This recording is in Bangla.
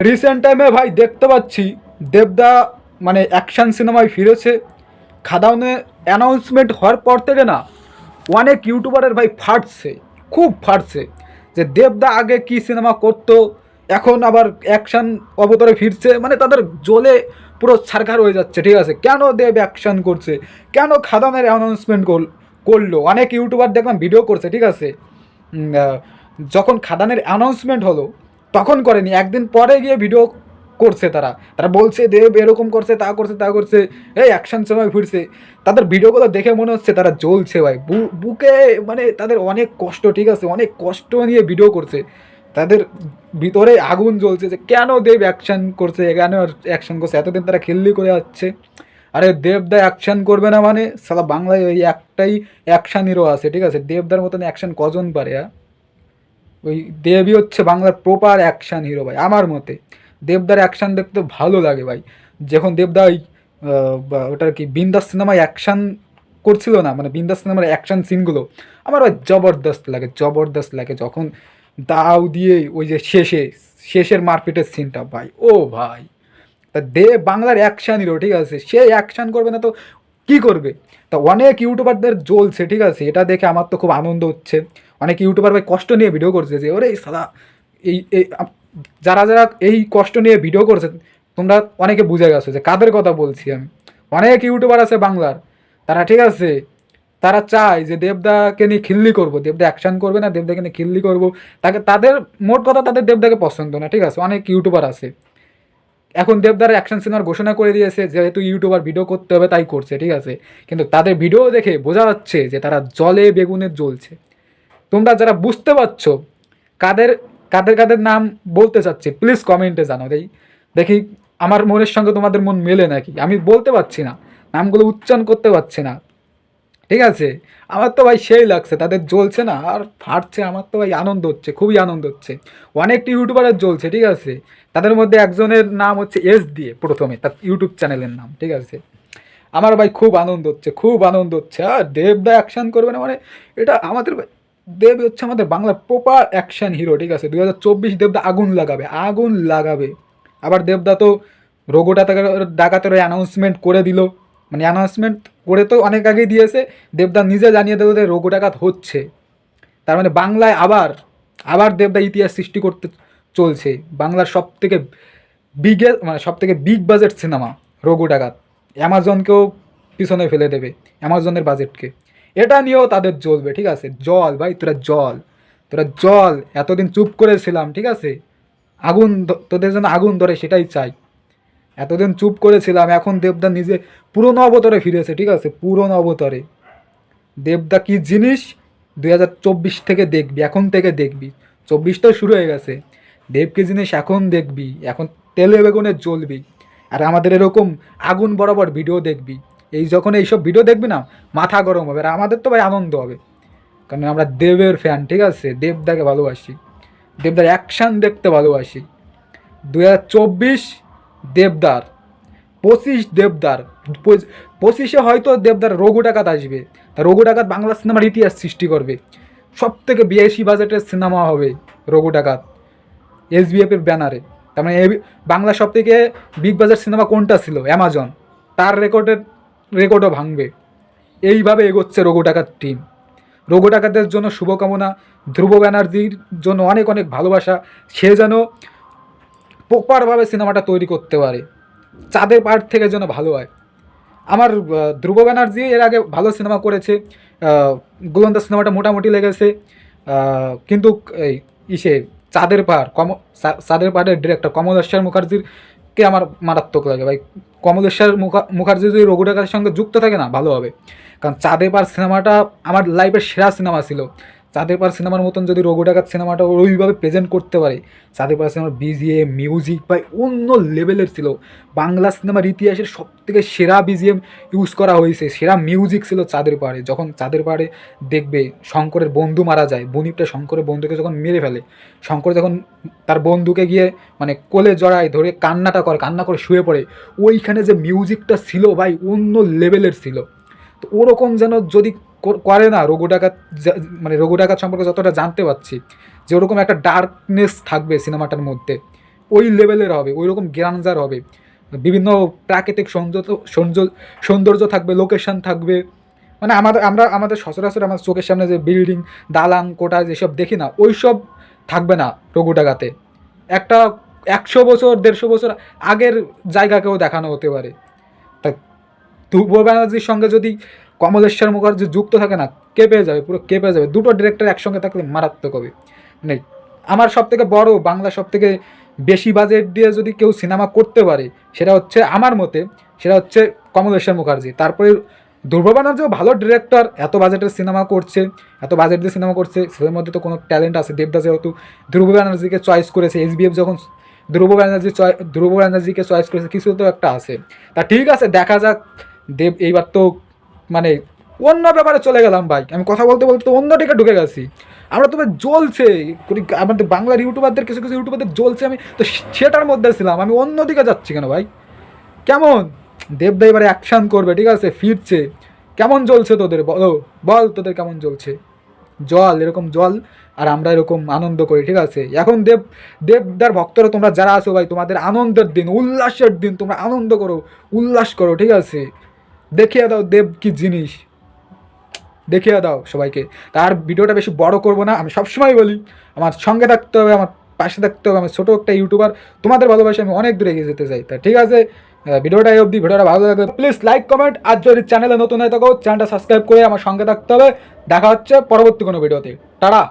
রিসেন্ট টাইমে ভাই দেখতে পাচ্ছি দেবদা মানে অ্যাকশন সিনেমায় ফিরেছে। খাদাউনে অ্যানাউন্সমেন্ট হওয়ার পর থেকে না অনেক ইউটিউবারের ভাই ফাটছে, খুব ফাটছে যে দেবদা আগে কি সিনেমা করতো, এখন আবার অ্যাকশন অবতরে ফিরছে মানে তাদের জলে পুরো ছারখার হয়ে যাচ্ছে, ঠিক আছে? কেন দেব অ্যাকশান করছে? কেন খাদানের অ্যানাউন্সমেন্ট করল? অনেক ইউটিউবার দেখলাম ভিডিও করছে, ঠিক আছে? যখন খাদানের অ্যানাউন্সমেন্ট হলো তখন করেনি। একদিন পরে গিয়ে ভিডিও করছে তারা। তারা বলছে, দেব এরকম করছে, তা করছে তা করছে, এই অ্যাকশন সময় ফিরছে। তাদের ভিডিওগুলো দেখে মনে হচ্ছে তারা জ্বলছে ভাই। বুকে মানে তাদের অনেক কষ্ট, ঠিক আছে? অনেক কষ্ট নিয়ে ভিডিও করছে। তাদের ভিতরে আগুন জ্বলছে যে, কেন দেব অ্যাকশন করছে? কেন অ্যাকশন করছে? এতদিন তারা খেললি করে যাচ্ছে। আরে দেবদা অ্যাকশন করবে না মানে? সালা বাংলায় ওই একটাই অ্যাকশন হিরো আছে ঠিক আছে? দেবদার মতন অ্যাকশন কজন পারে হ্যাঁ? ওই দেবই হচ্ছে বাংলার প্রপার অ্যাকশান হিরো ভাই, আমার মতে। দেবদার অ্যাকশান দেখতে ভালো লাগে ভাই। যখন দেবদা ওই ওটার কি, বিন্দাস সিনেমায় অ্যাকশান করছিল না মানে বিন্দাস সিনেমার অ্যাকশন সিনগুলো আমার ভাই জবরদস্ত লাগে জবরদস্ত লাগে যখন দাও দিয়ে ওই যে শেষে, শেষের মারপিটের সিনটা ভাই, ও ভাই। তা দে, বাংলার অ্যাকশান হিরো ঠিক আছে? সে অ্যাকশান করবে না তো কি করবে? তা অনেক ইউটিউবারদের জ্বলছে, ঠিক আছে? এটা দেখে আমার তো খুব আনন্দ হচ্ছে। অনেক ইউটিউবার ভাই কষ্ট নিয়ে ভিডিও করছে যে, ওরে সাদা এই যারা যারা এই কষ্ট নিয়ে ভিডিও করছে, তোমরা অনেকে বুঝে গেছো যে কাদের কথা বলছি আমি। অনেক ইউটিউবার আছে বাংলার, তারা, ঠিক আছে? তারা চায় যে দেবদাকে নিয়ে খিল্লি করব। দেবদা অ্যাকশন করবে না, দেবদাকে নিয়ে খিল্লি করব। তাকে, তাদের, মোট কথা তাদের দেবদাকে পছন্দ না, ঠিক আছে? অনেক ইউটিউবার আছে। এখন দেবদার অ্যাকশন সিনেমার ঘোষণা করে দিয়েছে যেহেতু ইউটিউবার ভিডিও করতে হবে, তাই করছে, ঠিক আছে? কিন্তু তাদের ভিডিও দেখে বোঝা যাচ্ছে যে তারা জলে বেগুনে জ্বলছে। তোমরা যারা বুঝতে পারছ কাদের কাদের কাদের নাম বলতে চাচ্ছি প্লিজ কমেন্টে জানো দেই, দেখি আমার মনের সঙ্গে তোমাদের মন মেলে নাকি? আমি বলতে পারছি না, নামগুলো উচ্চারণ করতে পারছি না। ঠিক আছে? আমার তো ভাই সেই লাগছে, তাদের জ্বলছে না, আর ফাটছে, আমার তো ভাই আনন্দ হচ্ছে, খুবই আনন্দ হচ্ছে। অনেকটি ইউটিউবারের জ্বলছে, ঠিক আছে? তাদের মধ্যে একজনের নাম হচ্ছে এস দিয়ে প্রথমে, তার ইউটিউব চ্যানেলের নাম, ঠিক আছে? আমার ভাই খুব আনন্দ হচ্ছে, খুব আনন্দ হচ্ছে। আর দেবদা অ্যাকশান করবে না মানে এটা আমাদের দেব হচ্ছে আমাদের বাংলার প্রপার অ্যাকশন হিরো ঠিক আছে? দু হাজার চব্বিশ দেবদা আগুন লাগাবে আগুন লাগাবে। আবার দেবদা তো রোগো ডাকাতের ডাকাতের অ্যানাউন্সমেন্ট করে দিল। মানে অ্যানাউন্সমেন্ট করে তো অনেক আগেই দিয়েছে। দেবদা নিজে জানিয়ে দিল যে রোগো ডাকাত হচ্ছে। তার মানে বাংলায় আবার আবার দেবদা ইতিহাস সৃষ্টি করতে চলছে। বাংলার সব থেকে বিগে মানে সব থেকে বিগ বাজেট সিনেমা রঘু ডাকাত। অ্যামাজনকেও পিছনে ফেলে দেবে অ্যামাজনের বাজেটকে এটা নিয়েও তাদের জ্বলবে, ঠিক আছে? জল, ভাই, তোরা জল। তোরা জল, এতদিন চুপ করেছিলাম, ঠিক আছে? আগুন তোদের জন্য আগুন ধরে সেটাই চাই। এতদিন চুপ করেছিলাম, এখন দেবদা নিজে পুরনো অবতরে ফিরেছে ঠিক আছে? পুরনো অবতরে। দেবদা কি জিনিস? দুই হাজার চব্বিশ থেকে দেখবি, এখন থেকে দেখবি। চব্বিশ তো শুরু হয়ে গেছে। দেব কি জিনিস এখন দেখবি? এখন তেলে বেগুনে জ্বলবি। আর আমাদের এরকম আগুন বরাবর ভিডিও দেখবি। এই যখন এইসব ভিডিও দেখবি না, মাথা গরম হবে। আর আমাদের তো ভাই আনন্দ হবে। কারণ আমরা দেবের ফ্যান ঠিক আছে? দেবদাকে ভালোবাসি। দেবদার অ্যাকশান দেখতে ভালোবাসি। দু হাজার চব্বিশ দেবদার। পঁচিশ দেবদার। পঁচিশে হয়তো দেবদার রঘু ডাকাত আসবে। তা রঘু ডাকাত বাংলা সিনেমার ইতিহাস সৃষ্টি করবে। সব থেকে বেশি বাজেটের সিনেমা হবে রঘু ডাকাত এস এসবিএফের ব্যানারে। তার মানে বাংলা সব থেকে বিগ বাজার সিনেমা কোনটা ছিল? অ্যামাজন। তার রেকর্ডের, রেকর্ডও ভাঙবে। এইভাবে এগোচ্ছে রঘু ডাকাত টিম রঘু ডাকাতের জন্য শুভকামনা, ধ্রুব ব্যানার্জির জন্য অনেক অনেক ভালোবাসা। সে যেন প্রপারভাবে সিনেমাটা তৈরি করতে পারে। চাঁদের পাহাড় থেকে যেন ভালো হয়। আমার ধ্রুব ব্যানার্জি এর আগে ভালো সিনেমা করেছে আহ, সিনেমাটা মোটামুটি লেগেছে কিন্তু এই ইসে চাঁদের পাহাড় কম চাঁদের পাহাড়ের ডিরেক্টর কমলেশ্বর মুখার্জির কে আমার মারাত্মক লাগে। ভাই কমলেশ্বর মুখা মুখার্জি যদি রঘু ডাকাতের সঙ্গে যুক্ত থাকে না ভালো হবে। কারণ চাঁদের পাহাড় সিনেমাটা আমার লাইফের সেরা সিনেমা ছিল। চাঁদের পাহাড় সিনেমার মতন যদি রঘু ডাকাত সিনেমাটা ওইভাবে প্রেজেন্ট করতে পারে, চাঁদের পাহাড় সিনেমার বিজিএম মিউজিক ভাই অন্য লেভেলের ছিল। বাংলা সিনেমার ইতিহাসের সব থেকে সেরা বিজিএম ইউজ করা হয়েছে, সেরা মিউজিক ছিল চাঁদের পাহাড়ে। যখন চাঁদের পাহাড়ে দেখবে শঙ্করের বন্ধু মারা যায়, বনিপটা শঙ্করের বন্ধুকে যখন মেরে ফেলে, শঙ্কর যখন তার বন্ধুকে গিয়ে মানে কোলে জড়ায় ধরে কান্নাটা করে, কান্না করে শুয়ে পড়ে, ওইখানে যে মিউজিকটা ছিল ভাই অন্য লেভেলের ছিল। তো ওরকম যেন যদি কর- না রঘু ডাকাত মানে রঘু ডাকাত সম্পর্কে যতটা জানতে পারছি, যে ওরকম একটা ডার্কনেস থাকবে সিনেমাটার মধ্যে, ওই লেভেলের হবে ওই রকম গ্রানজার হবে, বিভিন্ন প্রাকৃতিক সৌন্দর্য, সৌন্দর্য- থাকবে লোকেশন থাকবে মানে আমাদের, আমরা, আমাদের সচরাচর আমার চোখের সামনে যে বিল্ডিং দালান কোটা যেসব দেখি না ওই সব থাকবে না রঘু ডাকাতে একটা একশো বছর, দেড়শো বছর আগের জায়গাকেও দেখানো হতে পারে। তা ধ্রুব ব্যানার্জির সঙ্গে যদি কমলেশ্বর মুখার্জি যুক্ত থাকে না কেঁপে যাবে? পুরো কেঁপে যাবে? দুটো ডিরেক্টর একসঙ্গে থাকলে মারাত্মক হবে। নেই আমার সব থেকে বড় বাংলা সব থেকে বেশি বাজেট দিয়ে যদি কেউ সিনেমা করতে পারে, সেটা হচ্ছে আমার মতে, সেটা হচ্ছে কমলেশ্বর মুখার্জি। তারপরে ধ্রুব ব্যানার্জিও ভালো ডিরেক্টর এত বাজেটের সিনেমা করছে, এত বাজেট দিয়ে সিনেমা করছে, সেদের মধ্যে তো কোনো ট্যালেন্ট আছে। দেবদাস যেহেতু ধ্রুব ব্যানার্জিকে চয়েস করেছে এসবিএফ যখন ধ্রুব ব্যানার্জি চয় ধ্রুব ব্যানার্জিকে চয়েস করেছে, কিছু তো একটা আছে। তা ঠিক আছে, দেখা যাক। দেব, এইবার তো মানে অন্য ব্যাপারে চলে গেলাম ভাই। আমি কথা বলতে বলতে তো অন্য দিকে ঢুকে গেছি। আমরা তবে জ্বলছে। আমাদের বাংলার ইউটিউবারদের কিছু কিছু ইউটিউবারদের জ্বলছে আমি তো সেটার মধ্যে ছিলাম। আমি অন্য দিকে যাচ্ছি কেন ভাই? কেমন? দেবদা এবারে অ্যাকশান করবে, ঠিক আছে? ফিরছে। কেমন জ্বলছে তোদের? বলো। বল তোদের কেমন জ্বলছে? জল, এরকম জল, আর আমরা এরকম আনন্দ করি, ঠিক আছে? এখন দেব দেবদার ভক্তরা তোমরা যারা আছো ভাই, তোমাদের আনন্দের দিন, উল্লাসের দিন তোমরা আনন্দ করো, উল্লাস করো, ঠিক আছে? দেখিয়ে দাও দেব কি জিনিস। দেখিয়ে দাও সবাইকে। তার ভিডিওটা বেশি বড় করব না, আমি সবসময় বলি, আমার সঙ্গে থাকতে হবে, আমার পাশে থাকতে হবে আমি ছোটো একটা ইউটিউবার, তোমাদের ভালোবাসে আমি অনেক দূরে এগিয়ে যেতে চাই। তা ঠিক আছে ভিডিওটা এই অবধি, ভিডিওটা ভালো লাগে প্লিজ লাইক কমেন্ট আর যদি চ্যানেলে নতুন হয়ে থাকো চ্যানেলটা সাবস্ক্রাইব করে আমার সঙ্গে থাকতে হবে। দেখা হচ্ছে পরবর্তী কোনো ভিডিওতে। টাটা!